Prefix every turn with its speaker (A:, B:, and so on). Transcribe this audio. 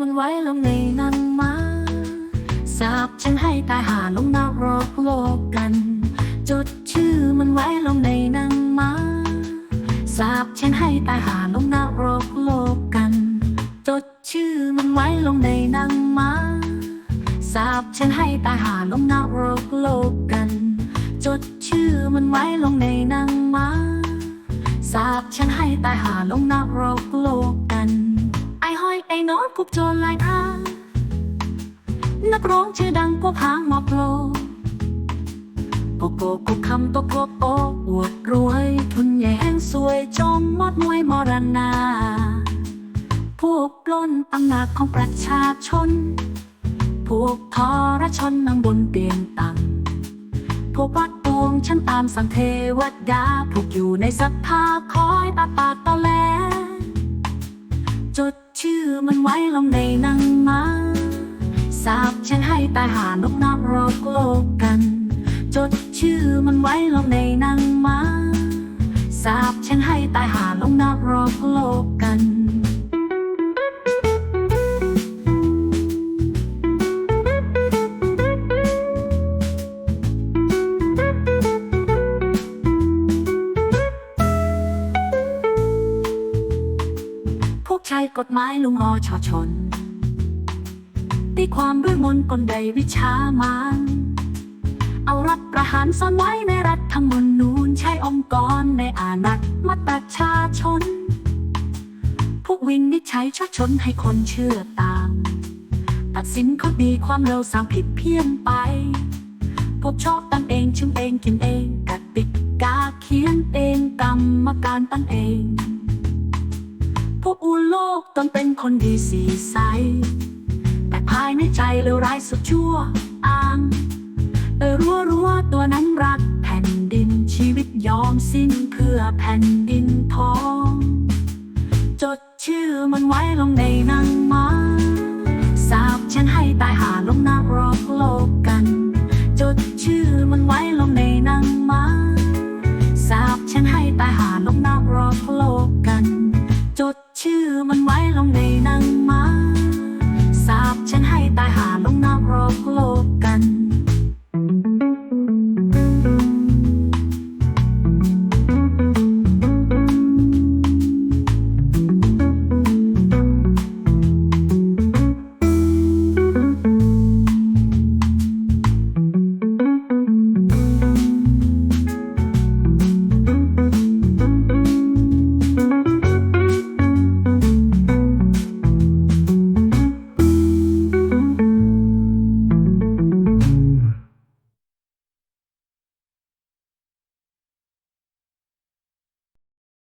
A: มันไว้ลงในนังมาสาบฉันให้ตายหาลงนรกโลกกัน จดชื่อมันไว้ลงในนังมาสาบฉันให้ตายหาลงนรกโลกกัน จดชื่อมันไว้ลงในนังมาสาบฉันให้ตายหาลงนรกโลกกัน จดชื่อมันไว้ลงในนังมาสาบฉันให้ตายหาลงนรกโลก กันไอ้ห้อน้ตกุบโจรลายพรางนักร้องชื่อดังพวกหางหมอบโลโกโกกุกคำโตโกโออวดรวย ทุนใหญ่แห่งสวยจอมมอดมวยมรณา พวกปล้นอำนาจของประชาชน พวกทรชนนั่งบนเตียงตังพวกวัดปวงฉันตามสั่งเทวดาพวกอยู่ในสภาคอยตาป ไว้ลงในนังมาสาบฉันให้ตายหานกน้ำรอกโลกกัน จดชื่อมันไว้ลงในนังมาสาบฉันให้ตายหาลงนรกโลกกัน พวกชายกฎหมายลุงอชอชน ตีความด้วยมนกลใดวิชามานเอารัฐประหารซ่อนไว้ในรัฐธรรมนูญใช้องค์กรในอานัตมาประชาชน พวกวินนิจฉัยชักชนให้คนเชื่อตาม ตัดสินเขาดีความเร็วสามผิดเพี้ยนไป พวกชอบตั้งเองชิมเองกินเองกติกาเขียนเองกรรมการตั้งเอง อุโลกตนเป็นคนดีสีใส แต่ภายในใจเลวร้ายสุดชั่วอ้างเออรัวรัวตัวนั้นรักแผ่นดินชีวิตยอมสิ้นเพื่อแผ่นดินทอง จดชื่อมันไว้ลงในนังมาสาบฉันให้ตายหาลงนักรอกโลกกัน จดชื่อมันไว้ลงในนังมาสาบฉันให้ตายหาลงนักรอกโลกกัน lòng đầy nắng